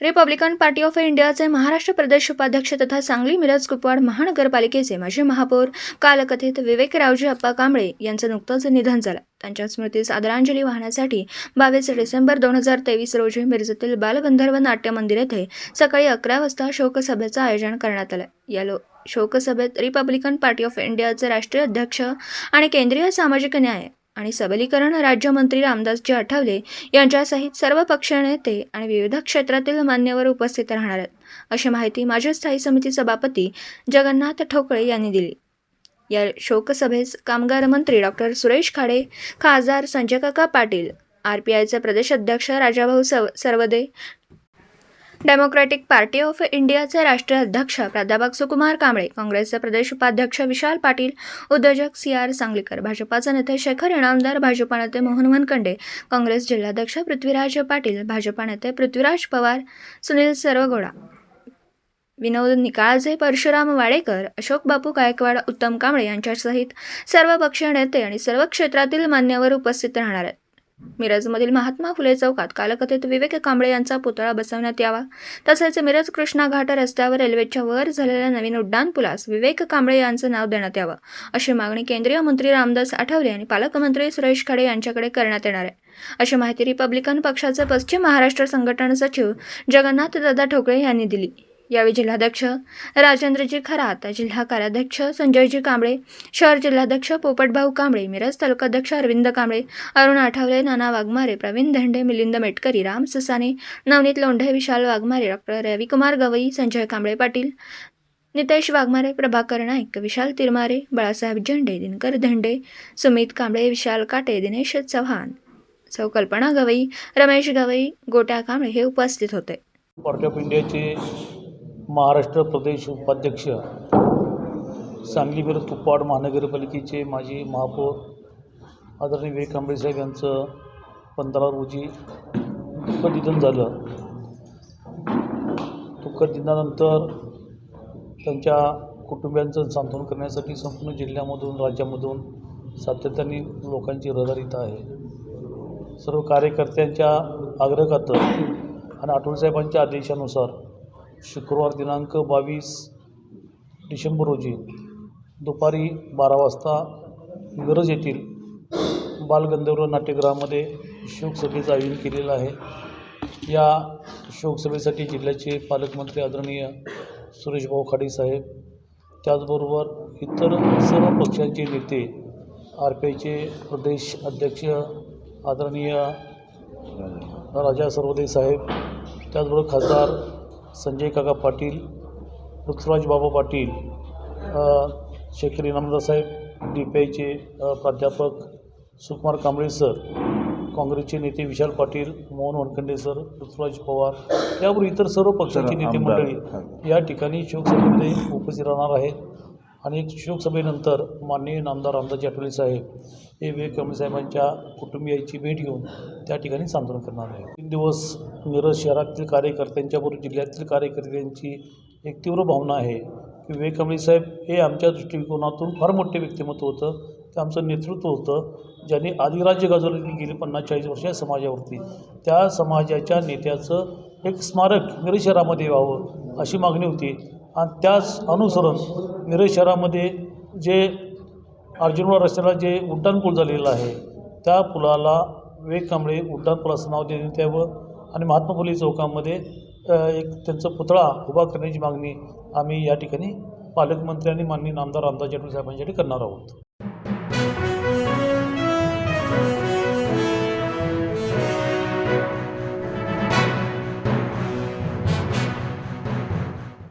Republican party of इंडियाचे महाराष्ट्र प्रदेश उपाध्यक्ष तथा सांगली मिरज कुपवाड महानगरपालिकेचे माजी महापौर कालकथित विवेकरावजी अप्पा कांबळे यांचं नुकतंच निधन झालं. त्यांच्या स्मृतीस आदरांजली वाहण्यासाठी बावीस डिसेंबर दोन हजार तेवीस रोजी मिरजेतील बालगंधर्व नाट्य मंदिर येथे सकाळी अकरा वाजता शोकसभेचं आयोजन करण्यात आलं. या लो शोकसभेत रिपब्लिकन पार्टी ऑफ इंडियाचे राष्ट्रीय अध्यक्ष आणि केंद्रीय सामाजिक न्याय आणि सबलीकरण राज्यमंत्री रामदासजी आठवले यांच्यासहित सर्व पक्षीय नेते आणि विविध क्षेत्रातील मान्यवर उपस्थित राहणार आहेत. अशी माहिती माजी स्थायी समिती सभापती जगन्नाथ ठोकळे यांनी दिली. या शोकसभेस कामगार मंत्री डॉक्टर सुरेश खाडे खासदार संजय काका पाटील आर पी आयचे प्रदेश अध्यक्ष राजाभाऊ सव डेमोक्रॅटिक पार्टी ऑफ इंडियाचे राष्ट्रीय अध्यक्ष प्राध्यापक सुकुमार कांबळे काँग्रेसचे प्रदेश उपाध्यक्ष विशाल पाटील उद्योजक सी आर सांगलीकर भाजपाचे नेते शेखर इनामदार भाजपा नेते मोहन वनकंडे काँग्रेस जिल्हाध्यक्ष पृथ्वीराज पाटील भाजपा नेते पृथ्वीराज पवार सुनील सरवगोडा विनोद निकाळजे परशुराम वाडेकर अशोक बापू गायकवाड उत्तम कांबळे यांच्यासहित सर्व पक्षीय नेते आणि सर्व क्षेत्रातील मान्यवर उपस्थित राहणार आहेत. मिरजमधील महात्मा फुले चौकात कालकथित विवेक कांबळे यांचा पुतळा बसवण्यात यावा. तसेच मिरज कृष्णा घाट रस्त्यावर रेल्वेच्या वर झालेल्या नवीन उड्डाण पुलास विवेक कांबळे यांचं नाव देण्यात यावं अशी मागणी केंद्रीय मंत्री रामदास आठवले आणि पालकमंत्री सुरेश खाडे यांच्याकडे करण्यात येणार आहे. अशी माहिती रिपब्लिकन पक्षाचे पश्चिम महाराष्ट्र संघटन सचिव जगन्नाथ दादा ठोकळे यांनी दिली. यावेळी जिल्हाध्यक्ष राजेंद्रजी खरात जिल्हा कार्याध्यक्ष संजयजी कांबळे शहर जिल्हाध्यक्ष पोपटभाऊ कांबळे मिरज तालुकाध्यक्ष अरविंद कांबळे अरुण आठवले नाना वाघमारे प्रवीण धंडे मिलिंद मेटकरी राम ससाने नवनीत लोंढे विशाल वाघमारे डॉक्टर रविकुमार गवई संजय कांबळे पाटील नितेश वाघमारे प्रभाकर नाईक विशाल तिरमारे बाळासाहेब झेंडे दिनकर धंडे सुमित कांबळे विशाल काटे दिनेश चव्हाण सौ कल्पना गवई रमेश गवई गोट्या कांबळे हे उपस्थित होते. पार्टी ऑफ इंडियाचे महाराष्ट्र प्रदेश उपाध्यक्ष सांगली मिरज कुपवाड महानगरपालिकेचे माजी महापौर आदरणीय विवेक कांबळे साहेब यांचं पंधरा रोजी दुःखद निधन झालं. दुःखद निधनानंतर त्यांच्या कुटुंबियांचं सांत्वन करण्यासाठी संपूर्ण जिल्ह्यामधून राज्यामधून सातत्याने लोकांची रहदारीत आहे. सर्व कार्यकर्त्यांच्या आग्रहाखातर आणि आठवलेसाहेबांच्या आदेशानुसार शुक्रवार दिनांक बावीस डिसेंबर रोजी दुपारी बारा वाजता मिरज येथील बालगंधर्व नाट्यगृहामध्ये शोकसभेचं आयोजन केलेलं आहे. या शोकसभेसाठी जिल्ह्याचे पालकमंत्री आदरणीय सुरेशभाऊ खाडे साहेब त्याचबरोबर इतर सर्व पक्षांचे नेते आर पी आयचे प्रदेश अध्यक्ष आदरणीय राजा सर्वदे साहेब त्याचबरोबर खासदार संजय काका पाटील पृथ्वीराज बाबा पाटील शेखर इनामदार साहेब डी पी आयचे प्राध्यापक सुकुमार कांबळे सर काँग्रेसचे नेते विशाल पाटील मोहन वनखंडे सर पृथ्वीराज पवार याबरोबर इतर सर्व पक्षांची नेते मंडळी या ठिकाणी शोकसभेमध्ये उपस्थित राहणार आहेत. आणि एक शोकसभेनंतर माननीय नामदार रामदास आठवले साहेब हे विवेक कांबळे साहेबांच्या कुटुंबियाची भेट घेऊन त्या ठिकाणी सांत्वन करणार आहे तीन दिवस मिरज शहरातील कार्यकर्त्यांच्याबरोबर जिल्ह्यातील कार्यकर्त्यांची एक तीव्र भावना आहे की विवेक कांबळे साहेब हे आमच्या दृष्टिकोनातून फार मोठे व्यक्तिमत्व होतं. ते आमचं नेतृत्व होतं ज्यांनी आदिराज्य गाजवलं गेली पन्नास चाळीस वर्ष या समाजावरती. त्या समाजाच्या नेत्याचं एक स्मारक मिरज शहरामध्ये व्हावं अशी मागणी होती. आणि त्याच अनुसरून मिरज शहरामध्ये जे अर्जुनवाड रस्त्याला जे उड्डाणपूल झालेलं आहे त्या पुलाला विवेक कांबळे उड्डाणपूल असं नाव देण्यात यावं आणि महात्मा फुले चौकामध्ये एक त्यांचा पुतळा उभा करण्याची मागणी आम्ही या ठिकाणी पालकमंत्री आणि माननीय नामदार रामदास जेटवे साहेबांच्याकडे करणार आहोत.